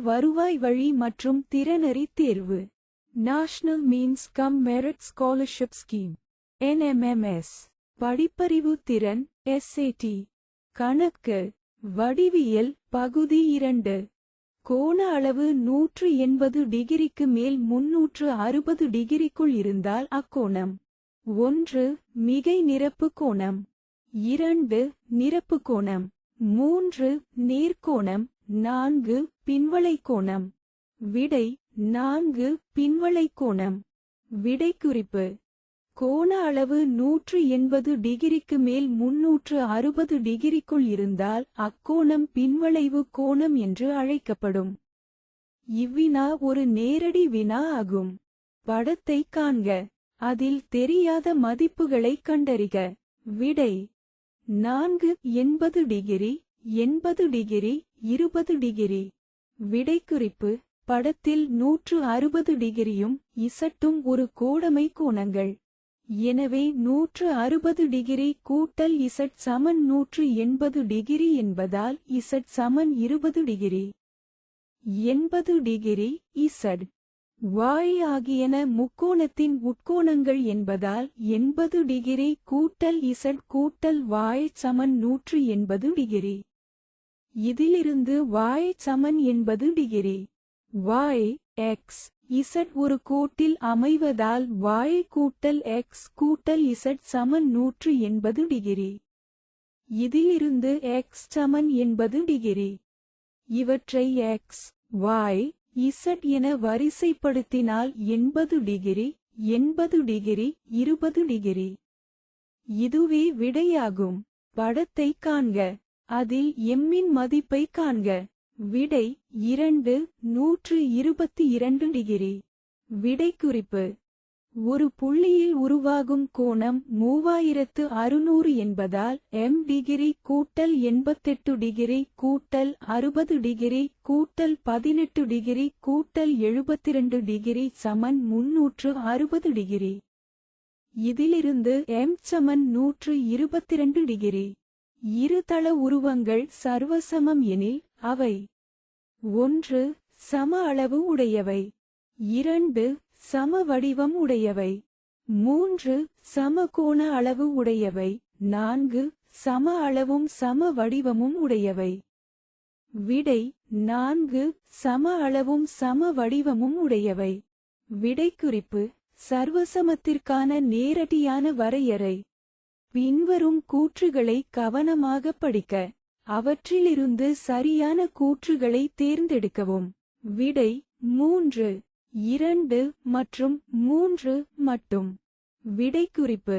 வருவாய் வழி மற்றும் திறனறி தேர்வு. National means cum merit scholarship scheme NMMS படிப்பறிவு திறன் எஸ்ஏடி கணக்கு வடிவியல் பகுதி இரண்டு. கோண அளவு நூற்று எண்பது டிகிரிக்கு மேல் முன்னூற்று அறுபது டிகிரிக்குள் இருந்தால் அக்கோணம். ஒன்று மிகை நிரப்பு கோணம். இரண்டு நிரப்பு கோணம். மூன்று நேர்கோணம். நான்கு பின்வளை கோணம் விடை நான்கு பின்வளை கோணம் விடை குறிப்பு கோண அளவு நூற்று எண்பது டிகிரிக்கு மேல் முன்னூற்று அறுபது டிகிரிக்குள் இருந்தால் அக்கோணம் பின்வளைவு கோணம் என்று அழைக்கப்படும். இவ்வினா ஒரு நேரடி வினா ஆகும். படத்தை காண்க. அதில் தெரியாத மதிப்புகளை கண்டறிக. விடை நான்கு எண்பது டிகிரி. எண்பது டிகிரி இருபது டிகிரி. விடை குறிப்பு படத்தில் நூற்று அறுபது டிகிரியும் இசட்டும் ஒரு கோடமை கோணங்கள். எனவே நூற்று அறுபது டிகிரி கூட்டல் இசட் சமன் நூற்று எண்பது டிகிரி என்பதால் இசட் சமன் இருபது டிகிரி. எண்பது டிகிரி இசட். வாய் ஆகியன முக்கோணத்தின் உட்கோணங்கள் என்பதால் எண்பது டிகிரி கூட்டல் இசட் கூட்டல் வாய் சமன் நூற்று எண்பது டிகிரி. இதிலிருந்து வாய் சமன் என்பது டிகிரி. வாய் எக்ஸ் இசட் ஒரு கோட்டில் அமைவதால் வாய் கூட்டல் எக்ஸ் கூட்டல் இசட் சமன் நூற்று எண்பது டிகிரி. இதிலிருந்து எக்ஸ் சமன் எண்பது டிகிரி. இவற்றை எக்ஸ் வாய் இசட் என வரிசைப்படுத்தினால் எண்பது டிகிரி எண்பது டிகிரி இருபது டிகிரி. இதுவே விடையாகும். படத்தை காண்க. அதில் எம்மின் மதிப்பை காண்க. விடை இரண்டு நூற்று இருபத்தி இரண்டு டிகிரி. விடை குறிப்பு ஒரு புள்ளியில் உருவாகும் கோணம் மூவாயிரத்து அறுநூறு என்பதால் எம் டிகிரி கூட்டல் எண்பத்தெட்டு டிகிரி கூட்டல் அறுபது டிகிரி கூட்டல் பதினெட்டு டிகிரி கூட்டல் எழுபத்திரண்டு டிகிரி சமன் முன்னூற்று அறுபது டிகிரி. இதிலிருந்து எம் சமன் நூற்று இருபத்திரண்டு டிகிரி. இருதள உருவங்கள் சர்வசமம் எனில் அவை ஒன்று சம அளவு உடையவை இரண்டு சம வடிவம் உடையவை மூன்று சம கோண அளவு உடையவை நான்கு சம அளவும் சம வடிவமும் உடையவை. விடை நான்கு சம அளவும் சம வடிவமும் உடையவை. விடைக்குறிப்பு சர்வசமத்திற்கான நேரடியான வரையறை. பின்வரும் கூற்றுகளை கவனமாக படிக்க அவற்றிலிருந்து சரியான கூற்றுகளை தேர்ந்தெடுக்கவும். விடை மூன்று இரண்டு மற்றும் மூன்று மட்டும். விடைக்குறிப்பு.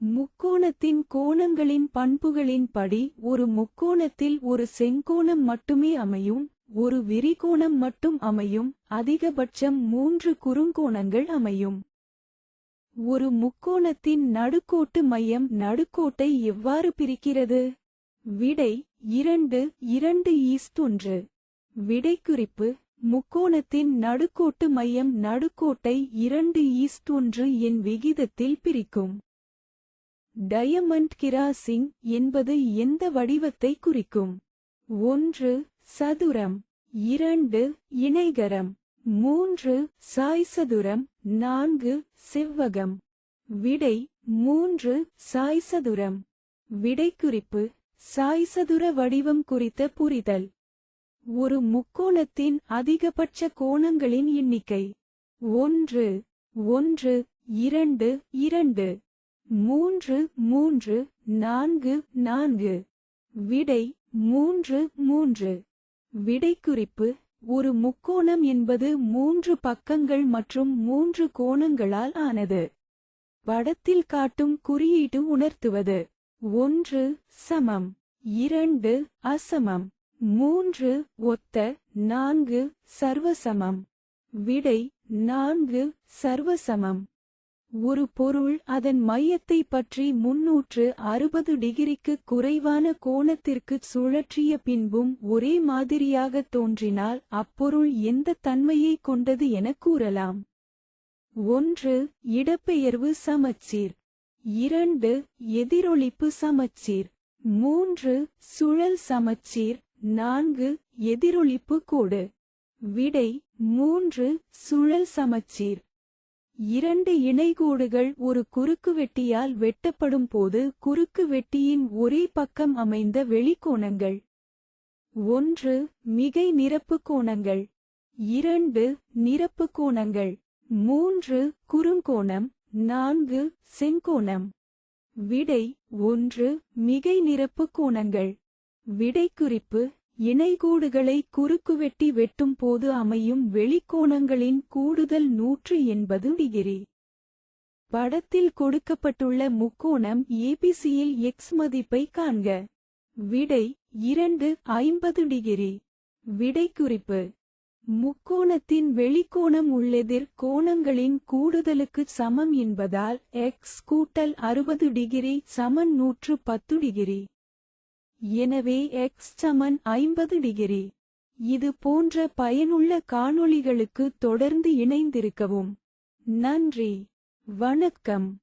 முக்கோணத்தின் கோணங்களின் பண்புகளின்படி ஒரு முக்கோணத்தில் ஒரு செங்கோணம் மட்டுமே அமையும் ஒரு விரிகோணம் மட்டும் அமையும் அதிகபட்சம் மூன்று குறுங்கோணங்கள் அமையும். ஒரு முக்கோணத்தின் நடுக்கோட்டு மையம் நடுக்கோட்டை எவ்வாறு பிரிக்கிறது? விடை இரண்டு இரண்டு ஈஸ்டொன்று ஒன்று. விடைக்குறிப்பு முக்கோணத்தின் நடுக்கோட்டு மையம் நடுக்கோட்டை இரண்டு ஈஸ்டொன்று என் விகிதத்தில் பிரிக்கும். டயமண்ட் கிராசிங் என்பது எந்த வடிவத்தை குறிக்கும்? ஒன்று சதுரம். இரண்டு இணைகரம். மூன்று சாய்சதுரம் நான்கு செவ்வகம். விடை மூன்று சாய்சதுரம். விடை குறிப்பு சாய்சதுர வடிவம் குறித்த புரிதல். ஒரு முக்கோணத்தின் அதிகபட்ச கோணங்களின் எண்ணிக்கை. ஒன்று ஒன்று இரண்டு இரண்டு. மூன்று மூன்று நான்கு நான்கு. விடை மூன்று மூன்று. விடை குறிப்பு ஒரு முக்கோணம் என்பது மூன்று பக்கங்கள் மற்றும் மூன்று கோணங்களால் ஆனது. படத்தில் காட்டும் குறியீடு உணர்த்துவது. ஒன்று சமம். இரண்டு அசமம். மூன்று ஒத்த. நான்கு சர்வசமம். விடை நான்கு சர்வசமம். ஒரு பொருள் அதன் மையத்தை பற்றி முன்னூற்று அறுபது டிகிரிக்கு குறைவான கோணத்திற்குச் சுழற்றிய பின்பும் ஒரே மாதிரியாக தோன்றினால் அப்பொருள் எந்த தன்மையை கொண்டது என கூறலாம். ஒன்று இடப்பெயர்வு சமச்சீர். இரண்டு எதிரொளிப்பு சமச்சீர். மூன்று சுழல் சமச்சீர். நான்கு எதிரொளிப்பு கோடு. விடை மூன்று சுழல் சமச்சீர். இரண்டு இணைகோடுகள் ஒரு குறுக்குவெட்டியால் வெட்டப்படும் போது குறுக்குவெட்டியின் ஒரே பக்கம் அமைந்த வெளிக்கோணங்கள். ஒன்று மிகை நிரப்பு கோணங்கள். இரண்டு நிரப்பு கோணங்கள். மூன்று குறுங்கோணம். நான்கு செங்கோணம். விடை ஒன்று மிகை நிரப்பு கோணங்கள். விடைக்குறிப்பு இணைகோடுகளை குறுக்குவெட்டி வெட்டும் போது அமையும் வெளிக்கோணங்களின் கூடுதல் நூற்று எண்பது டிகிரி. படத்தில் கொடுக்கப்பட்டுள்ள முக்கோணம் ஏபிசியில் எக்ஸ் மதிப்பை காண்க. விடை இரண்டு ஐம்பது டிகிரி. விடைக்குறிப்பு. முக்கோணத்தின் வெளிக்கோணம் உள்ளெதிர் கோணங்களின் கூடுதலுக்கு சமம் என்பதால் எக்ஸ் கூட்டல் அறுபது டிகிரி சமன் நூற்று பத்து டிகிரி. எனவே எக்ஸ் சமன் ஐம்பது டிகிரி. இது போன்ற பயனுள்ள காணொளிகளுக்கு தொடர்ந்து இணைந்திருக்கவும். நன்றி. வணக்கம்.